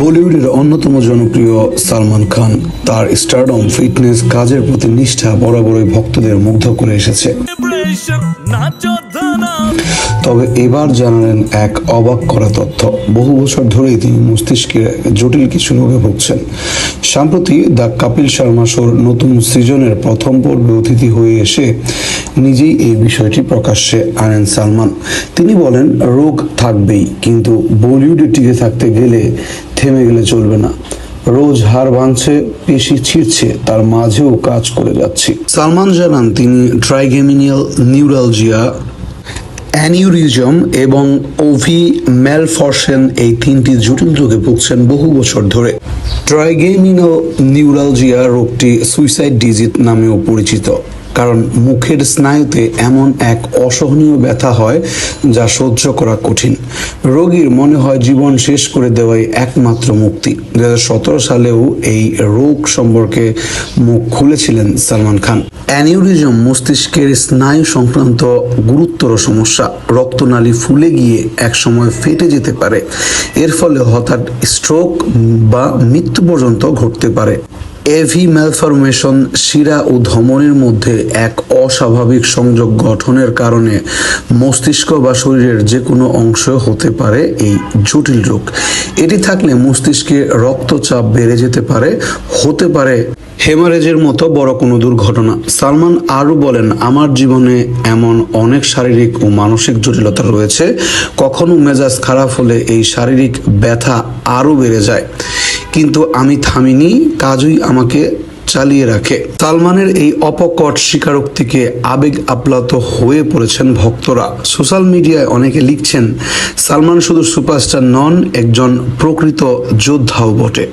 বলিউডের অন্যতম জনপ্রিয় সালমান খান তার স্টারডম ফিটনেস কাজের প্রতি নিষ্ঠা বরাবরই ভক্তদের মুগ্ধ করে এসেছে। তবে এবার জানালেন এক অবাক করা তথ্য। বহু বছর ধরেই তিনি মস্তিষ্কে জটিল কিছু রোগে ভুগছেন। সম্প্রতি দ্য কাপিল শর্মা শোর নতুন সিজনের প্রথম পর্বে অতিথি হয়ে এসে নিজেই এই বিষয়টি প্রকাশ্যে আনেন সালমান। তিনি বলেন, রোগ থাকবেই, কিন্তু বলিউডে টিকে থাকতে গেলে থেমে গেলে চলবে না। রোজ হার ভাঙছে, পেশি ছিঁড়ছে, তার মাঝেও কাজ করে যাচ্ছি। সালমান জানান, তিনি ট্রাইগেমিনিয়াল নিউরালজিয়া অ্যানিউরিজম এবং ওভি ম্যালফর্সেন এই তিনটি জটিল রোগে ভুগছেন বহু বছর ধরে। ট্রাইগেমিনো নিউরালজিয়া রোগটি সুইসাইড ডিজিট নামেও পরিচিত। কারণ মুখের স্নায়ুতে এমন এক অসহনীয় ব্যথা হয় যা সহ্য করা কঠিন। রোগীর মনে হয় জীবন শেষ করে দেওয়াই একমাত্র মুক্তি। দুই হাজার সতেরো সালেও এই রোগ সম্পর্কে মুখ খুলেছিলেন সালমান খান। অ্যানিউরিজম মস্তিষ্কের স্নায়ু সংক্রান্ত গুরুতর সমস্যা। রক্তনালী ফুলে গিয়ে একসময় ফেটে যেতে পারে। এর ফলে হঠাৎ স্ট্রোক বা মৃত্যু পর্যন্ত ঘটতে পারে। এভি ম্যালফরমেশন শিরা ও ধমনীর মধ্যে এক অস্বাভাবিক সংযোগ গঠনের কারণে মস্তিষ্ক বা শরীরের যে কোনো অংশ হতে পারে এই জটিল রোগ। এটি থাকলে মস্তিষ্কে রক্তচাপ বেড়ে যেতে পারে, হতে পারে হেমারেজের মতো বড় কোনো দুর্ঘটনা। সালমান আরও বলেন, আমার জীবনে এমন অনেক শারীরিক ও মানসিক জটিলতা রয়েছে, কখনো মেজাজ খারাপ হলে এই শারীরিক ব্যথা আরও বেড়ে যায়। কিন্তু আমি থামিনি, কাজই আমাকে চালিয়ে রাখে। সালমানের এই অপকট স্বীকারোক্তিকে আবেগ আপ্লাত হয়ে পড়েছেন ভক্তরা। সোশ্যাল মিডিয়ায় অনেকে লিখছেন, সালমান শুধু সুপারস্টার নন, একজন প্রকৃত যোদ্ধাও বটে।